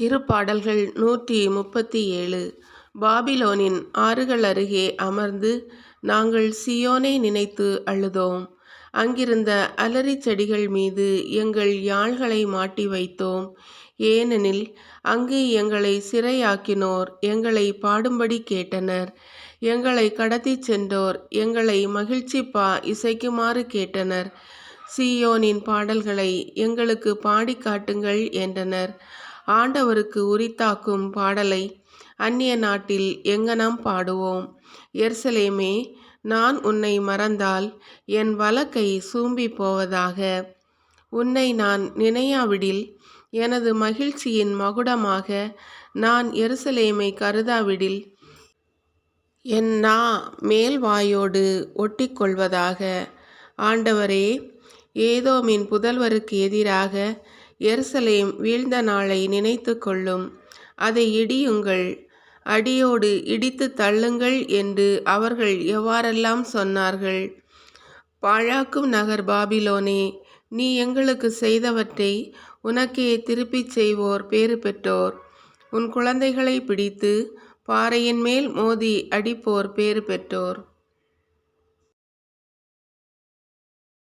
திருப்பாடல்கள் நூற்றி முப்பத்தி ஏழு. பாபிலோனின் ஆறுகள் அருகே அமர்ந்து நாங்கள் சியோனை நினைத்து அழுதோம். அங்கிருந்த அலரி செடிகள் மீது எங்கள் யாழ்களை மாட்டி வைத்தோம். ஏனெனில் அங்கு எங்களை சிறையாக்கினோர் எங்களை பாடும்படி கேட்டனர். எங்களை கடத்தி சென்றோர் எங்களை மகிழ்ச்சி பா இசைக்குமாறு கேட்டனர். சியோனின் பாடல்களை எங்களுக்கு பாடி காட்டுங்கள் என்றனர். ஆண்டவருக்கு உரித்தாக்கும் பாடலை அந்நிய நாட்டில் எங்கனம் பாடுவோம்? எர்சலேமே நான் உன்னை மறந்தால் என் வழக்கை சூம்பி போவதாக. உன்னை நான் நினையாவிடில் எனது மகிழ்ச்சியின் மகுடமாக நான் எருசலேமை கருதாவிடில் என் நா மேல்வாயோடு ஒட்டிக்கொள்வதாக. ஆண்டவரே ஏதோமின் புதல்வருக்கு எதிராக எருசலேம் வீழ்ந்த நாளை நினைத்து கொள்ளும். அதை இடியுங்கள். அடியோடு இடித்து தள்ளுங்கள் என்று அவர்கள் எவ்வாறெல்லாம் சொன்னார்கள்? பாழாக்கும் நகர் பாபிலோனே நீ எங்களுக்கு செய்தவற்றை உனக்கே திருப்பிச் செய்வோர் பேறு பெற்றோர். உன் குழந்தைகளை பிடித்து பாறையின் மேல் மோதி அடிப்போர் பேறு பெற்றோர்.